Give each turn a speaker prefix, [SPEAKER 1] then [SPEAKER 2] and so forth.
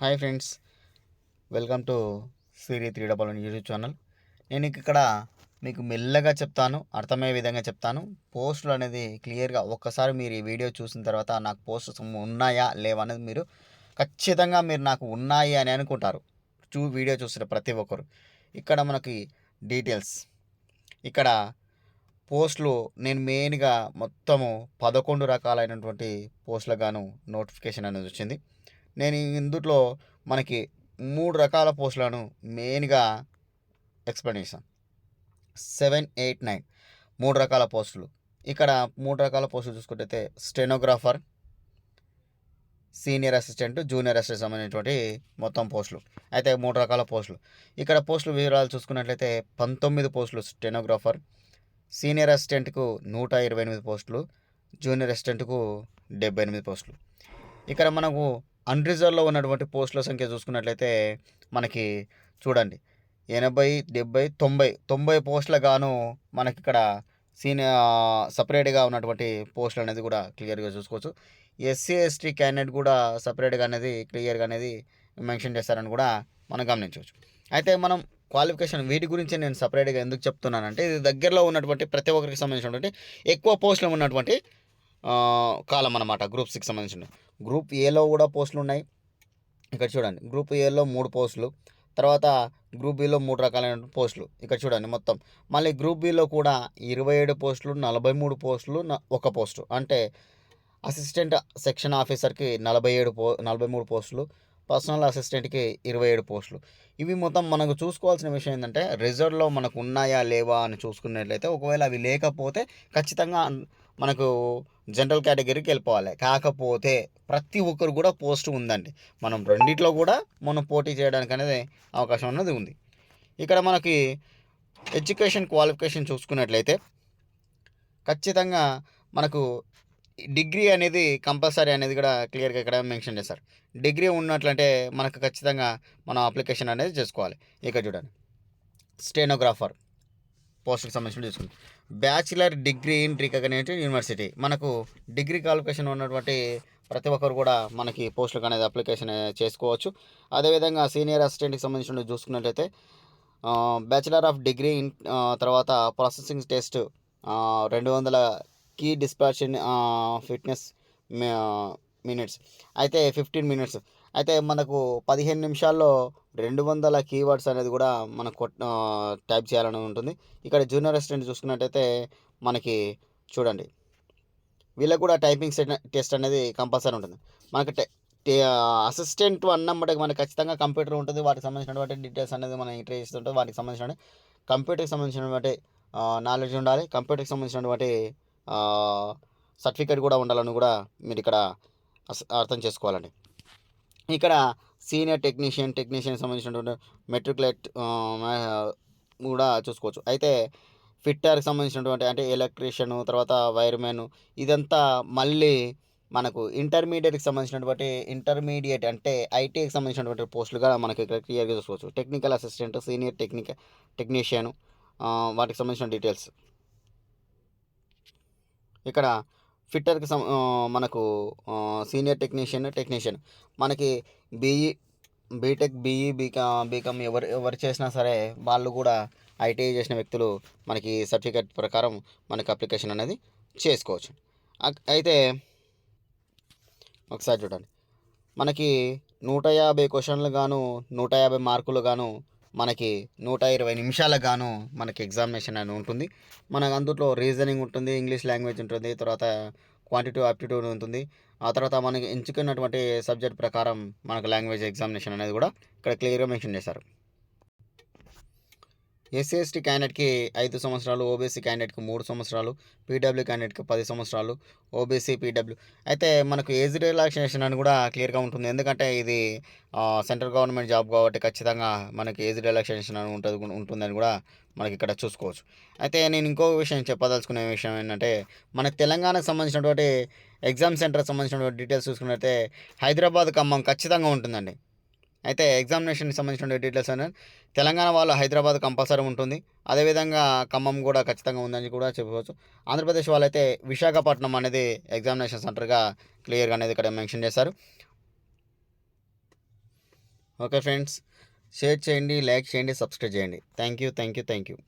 [SPEAKER 1] Hi friends welcome to Siri three double one YouTube channel. నేను ఇక్కడ మీకు మెల్లగా చెప్తాను అర్థమయ్యే విధంగా చెప్తాను. పోస్టులు అనేది క్లియర్గా ఒక్కసారి మీరు ఈ వీడియో చూసిన తర్వాత నాకు పోస్టులు ఉన్నాయా లేవా అనేది మీరు ఖచ్చితంగా మీరు నాకు ఉన్నాయి అని అనుకుంటారు. చూ వీడియో చూసిన ప్రతి ఒక్కరు. ఇక్కడ మనకి డీటెయిల్స్. ఇక్కడ పోస్టులు నేను మెయిన్గా మొత్తము పదకొండు రకాలైనటువంటి పోస్టులకు గాను నోటిఫికేషన్ అనేది వచ్చింది. నేను ఇందులో మనకి మూడు రకాల పోస్టులను మెయిన్గా ఎక్స్ప్లెయిన్ చేశాను. సెవెన్ ఎయిట్ నైన్ మూడు రకాల పోస్టులు. ఇక్కడ మూడు రకాల పోస్టులు చూసుకుంటే stenographer senior assistant junior assistant సంబంధించినటువంటి మొత్తం పోస్టులు. అయితే మూడు రకాల పోస్టులు. ఇక్కడ పోస్టులు వివరాలు చూసుకున్నట్లయితే పంతొమ్మిది పోస్టులు స్టెనోగ్రాఫర్ సీనియర్ అసిస్టెంట్కు నూట ఇరవై ఎనిమిది పోస్టులు జూనియర్ అసిస్టెంట్కు డెబ్బై ఎనిమిది పోస్టులు. ఇక్కడ మనకు అన్రిజర్వ్లో ఉన్నటువంటి పోస్టుల సంఖ్య చూసుకున్నట్లయితే మనకి చూడండి ఎనభై డెబ్బై తొంభై తొంభై పోస్టుల గాను మనకి ఇక్కడ సీనియర్ సపరేట్గా ఉన్నటువంటి పోస్టులు అనేది కూడా క్లియర్గా చూసుకోవచ్చు. ఎస్సీ ఎస్టీ క్యాండిడేట్ కూడా సపరేట్గా అనేది క్లియర్గా అనేది మెన్షన్ చేస్తారని కూడా మనం గమనించవచ్చు. అయితే మనం క్వాలిఫికేషన్ వీటి గురించి నేను సపరేట్గా ఎందుకు చెప్తున్నానంటే ఇది దగ్గరలో ఉన్నటువంటి ప్రతి ఒక్కరికి సంబంధించినటువంటి ఎక్కువ పోస్టులు ఉన్నటువంటి కాలం అన్నమాట గ్రూప్ సిక్స్ సంబంధించిన గ్రూప్ ఏలో కూడా పోస్టులు ఉన్నాయి. ఇక్కడ చూడండి గ్రూప్ ఏలో మూడు పోస్టులు తర్వాత గ్రూప్ బిలో మూడు రకాలైన పోస్టులు ఇక్కడ చూడండి మొత్తం. మళ్ళీ గ్రూప్ బిలో కూడా ఇరవై ఏడు పోస్టులు నలభై మూడు పోస్టులు ఒక పోస్టు అంటే అసిస్టెంట్ సెక్షన్ ఆఫీసర్కి నలభై ఏడు పో నలభై మూడు పోస్టులు పర్సనల్ అసిస్టెంట్కి ఇరవై ఏడు పోస్టులు ఇవి మొత్తం మనకు చూసుకోవాల్సిన విషయం ఏంటంటే రిజర్వ్లో మనకు ఉన్నాయా లేవా అని చూసుకున్నట్లయితే ఒకవేళ అవి లేకపోతే ఖచ్చితంగా మనకు జనరల్ కేటగిరీకి వెళ్ళిపోవాలి. కాకపోతే ప్రతి ఒక్కరు కూడా పోస్ట్ ఉందండి. మనం రెండిట్లో కూడా మనం పోటీ చేయడానికి అనేది అవకాశం అన్నది ఉంది. ఇక్కడ మనకి ఎడ్యుకేషన్ క్వాలిఫికేషన్ చూసుకున్నట్లయితే ఖచ్చితంగా మనకు డిగ్రీ అనేది కంపల్సరీ అనేది కూడా క్లియర్గా ఇక్కడ మెన్షన్ చేస్తారు డిగ్రీ ఉన్నట్లంటే మనకు ఖచ్చితంగా మనం అప్లికేషన్ అనేది చేసుకోవాలి. ఇక్కడ చూడండి. స్టెనోగ్రాఫర్ పోస్ట్కి సంబంధించిన చూసుకుంటాం bachelor degree in recognised university. మనకు డిగ్రీ క్వాలిఫికేషన్ ఉన్నటువంటి ప్రతి ఒక్కరు కూడా మనకి పోస్టులకు అనేది అప్లికేషన్ చేసుకోవచ్చు. అదేవిధంగా సీనియర్ అసిస్టెంట్కి సంబంధించిన చూసుకున్నట్లయితే బ్యాచిలర్ ఆఫ్ డిగ్రీ ఇన్ తర్వాత ప్రాసెసింగ్ టెస్ట్ రెండు వందల కీ డిస్పాషన్ ఫిట్నెస్ మినిట్స్. అయితే ఫిఫ్టీన్ మినిట్స్. అయితే మనకు పదిహేను నిమిషాల్లో రెండు వందల కీవర్డ్స్ అనేది కూడా మనకు టైప్ చేయాలని ఉంటుంది. ఇక్కడ జూనియర్ అసిస్టెంట్ చూసుకున్నట్టయితే మనకి చూడండి. వీళ్ళకి కూడా టైపింగ్ టెస్ట్ అనేది కంపల్సరీ ఉంటుంది. మనకి అసిస్టెంట్ అన్నమ్మటికి మనకి ఖచ్చితంగా కంప్యూటర్ ఉంటుంది. వాటికి సంబంధించినటువంటి డీటెయిల్స్ అనేది మనం ఎంట్రీ చేస్తుంటే వాటికి సంబంధించిన కంప్యూటర్కి సంబంధించినటువంటి నాలెడ్జ్ ఉండాలి. కంప్యూటర్కి సంబంధించినటువంటి సర్టిఫికేట్ కూడా ఉండాలని కూడా మీరు ఇక్కడ అర్థం చేసుకోవాలండి. ఇక్కడ సీనియర్ టెక్నీషియన్ టెక్నీషియన్ సంబంధించినటువంటి మెట్రికులేట్ కూడా చూసుకోవచ్చు. అయితే ఫిట్టర్కి సంబంధించినటువంటి అంటే ఎలక్ట్రీషియన్ తర్వాత వైర్మెన్ ఇదంతా మళ్ళీ మనకు ఇంటర్మీడియట్కి సంబంధించినటువంటి ఇంటర్మీడియట్ అంటే ఐటీకి సంబంధించినటువంటి పోస్టులుగా మనకి ఇక్కడ క్లియర్గా చూసుకోవచ్చు. టెక్నికల్ అసిస్టెంట్ సీనియర్ టెక్నిక టెక్నీషియన్ వాటికి సంబంధించిన డీటెయిల్స్. ఇక్కడ ఫిట్టర్కి సం మనకు సీనియర్ టెక్నీషియన్ టెక్నీషియన్. మనకి బీఈ బీటెక్ బీఈ బీకా బీకామ్ ఎవరు ఎవరు చేసినా సరే వాళ్ళు కూడా ఐటీఐ చేసిన వ్యక్తులు మనకి సర్టిఫికేట్ ప్రకారం మనకి అప్లికేషన్ అనేది చేసుకోవచ్చు. అయితే ఒకసారి చూడండి. మనకి నూట యాభై క్వశ్చన్లు గాను నూట యాభై మార్కులు గాను మనకి నూట ఇరవై నిమిషాలకు గాను మనకి ఎగ్జామినేషన్ అని ఉంటుంది. మనకు అందులో రీజనింగ్ ఉంటుంది ఇంగ్లీష్ లాంగ్వేజ్ ఉంటుంది తర్వాత క్వాంటిటీ ఆప్టిట్యూడ్ ఉంటుంది. ఆ తర్వాత మనకి ఎంచుకున్నటువంటి సబ్జెక్ట్ ప్రకారం మనకు లాంగ్వేజ్ ఎగ్జామినేషన్ అనేది కూడా ఇక్కడ క్లియర్గా మెన్షన్ చేశారు. ఎస్సీ ఎస్టీ క్యాండిడేట్కి ఐదు సంవత్సరాలు ఓబీసీ క్యాండిడేట్కి మూడు సంవత్సరాలు పీడబ్ల్యూ క్యాండిడేట్కి పది సంవత్సరాలు ఓబీసీ పీడబ్ల్యూ. అయితే మనకు ఏజ్ రిలాక్సేషన్ అని కూడా క్లియర్గా ఉంటుంది. ఎందుకంటే ఇది సెంట్రల్ గవర్నమెంట్ జాబ్ కాబట్టి ఖచ్చితంగా మనకి ఏజ్ రిలాక్సేషన్ అని ఉంటుంది ఉంటుందని కూడా మనకి ఇక్కడ చూసుకోవచ్చు. అయితే నేను ఇంకో విషయం చెప్పదలుచుకునే విషయం ఏంటంటే మన తెలంగాణకు సంబంధించినటువంటి ఎగ్జామ్ సెంటర్కి సంబంధించినటువంటి డీటెయిల్స్ చూసుకున్నట్లయితే హైదరాబాద్ ఖమ్మం ఖచ్చితంగా ఉంటుందండి. అయితే ఎగ్జామినేషన్కి సంబంధించిన డీటెయిల్స్ అనేది తెలంగాణ వాళ్ళు హైదరాబాద్ కంపల్సరీ ఉంటుంది. అదేవిధంగా ఖమ్మం కూడా ఖచ్చితంగా ఉందని కూడా చెప్పవచ్చు. ఆంధ్రప్రదేశ్ వాళ్ళైతే విశాఖపట్నం అనేది ఎగ్జామినేషన్ సెంటర్గా క్లియర్గా అనేది ఇక్కడ మెన్షన్ చేశారు. ఓకే ఫ్రెండ్స్ షేర్ చేయండి లైక్ చేయండి సబ్స్క్రైబ్ చేయండి. Thank you thank you thank you